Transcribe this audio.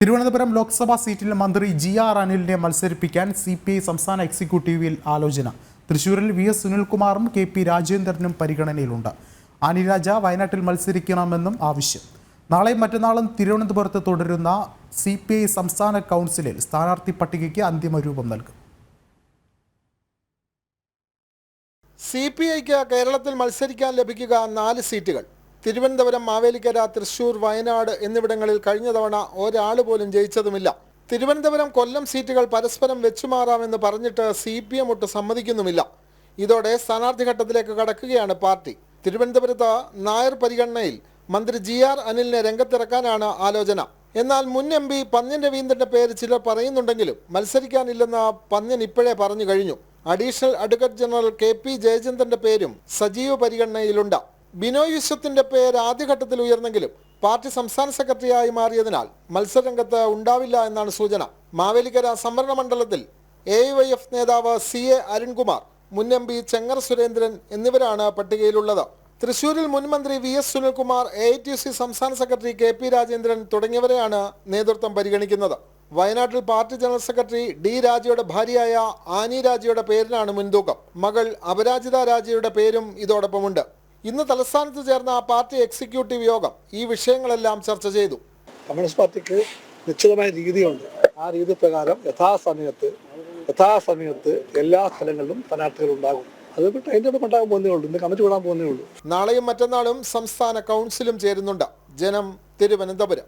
തിരുവനന്തപുരം ലോക്സഭാ സീറ്റിൽ മന്ത്രി G R അനിലിനെ മത്സരിപ്പിക്കാൻ സി പി ഐ സംസ്ഥാന എക്സിക്യൂട്ടീവിൽ ആലോചന. തൃശൂരിൽ വി എസ് സുനിൽകുമാറും കെ പി രാജേന്ദ്രനും പരിഗണനയിലുണ്ട്. അനിരാജ വയനാട്ടിൽ മത്സരിക്കണമെന്നും ആവശ്യം. നാളെയും മറ്റന്നാളും തിരുവനന്തപുരത്ത് തുടരുന്ന സി പി ഐ സംസ്ഥാന കൗൺസിലിൽ സ്ഥാനാർത്ഥി പട്ടികയ്ക്ക് അന്തിമ രൂപം നൽകും. സി പി ഐക്ക് കേരളത്തിൽ മത്സരിക്കാൻ ലഭിക്കുക നാല് സീറ്റുകൾ. തിരുവനന്തപുരം മാവേലിക്കര തൃശൂർ വയനാട് എന്നിവിടങ്ങളിൽ കഴിഞ്ഞ തവണ ഒരാൾ പോലും ജയിച്ചതുമില്ല. തിരുവനന്തപുരം കൊല്ലം സീറ്റുകൾ പരസ്പരം വെച്ചുമാറാമെന്ന് പറഞ്ഞിട്ട് സി പി എം ഒട്ട് സമ്മതിക്കുന്നുമില്ല. ഇതോടെ സ്ഥാനാർത്ഥി ഘട്ടത്തിലേക്ക് കടക്കുകയാണ് പാർട്ടി. തിരുവനന്തപുരത്ത് നായർ പരിഗണനയിൽ മന്ത്രി ജി ആർ അനിലിനെ രംഗത്തിറക്കാനാണ് ആലോചന. എന്നാൽ മുൻ എം പി പന്ന്യൻ രവീന്ദ്രന്റെ പേര് ചിലർ പറയുന്നുണ്ടെങ്കിലും മത്സരിക്കാനില്ലെന്ന് പന്ന്യൻ ഇപ്പോഴേ പറഞ്ഞു കഴിഞ്ഞു. Additional advocate general K P ജയചന്ദ്രന്റെ പേരും സജീവ പരിഗണനയിലുണ്ട്. ബിനോയ് വിശ്വത്തിന്റെ പേര് ആദ്യഘട്ടത്തിൽ ഉയർന്നെങ്കിലും പാർട്ടി സംസ്ഥാന സെക്രട്ടറിയായി മാറിയതിനാൽ മത്സരരംഗത്ത് ഉണ്ടാവില്ല എന്നാണ് സൂചന. മാവേലിക്കര സംവരണ മണ്ഡലത്തിൽ എ വൈ എഫ് നേതാവ് സി എ അരുൺകുമാർ മുൻ എം പി ചെങ്ങർ സുരേന്ദ്രൻ എന്നിവരാണ് പട്ടികയിലുള്ളത്. തൃശൂരിൽ മുൻ മന്ത്രി V S Sunilkumar A T C സംസ്ഥാന സെക്രട്ടറി കെ പി രാജേന്ദ്രൻ തുടങ്ങിയവരെയാണ് നേതൃത്വം പരിഗണിക്കുന്നത്. വയനാട്ടിൽ പാർട്ടി ജനറൽ സെക്രട്ടറി ഡി രാജയുടെ ഭാര്യയായ ആനി രാജയുടെ പേരിനാണ് മുൻതൂക്കം. മകൾ അപരാജിത രാജയുടെ പേരും ഇതോടൊപ്പമുണ്ട്. ഇന്ന് തലസ്ഥാനത്ത് ചേർന്ന പാർട്ടി എക്സിക്യൂട്ടീവ് യോഗം ഈ വിഷയങ്ങളെല്ലാം ചർച്ച ചെയ്തു. കമ്മ്യൂണിസ്റ്റ് പാർട്ടിക്ക് നിശ്ചിതമായ രീതിയുണ്ട്. ആ രീതി പ്രകാരം യഥാസമയത്ത് യഥാസമയത്ത് എല്ലാ സ്ഥലങ്ങളിലും സ്ഥാനാർത്ഥികൾ ഉണ്ടാകും. അത് അതിന്റെ ടേബിൾ ഉണ്ടാകാൻ പോകുന്നേ ഉള്ളൂ. ഇന്ന് കമ്മിറ്റി വിടാൻ പോകുന്നേ ഉള്ളൂ. നാളെയും മറ്റന്നാളും സംസ്ഥാന കൗൺസിലും ചേരുന്നുണ്ട്. ജനം തിരുവനന്തപുരം.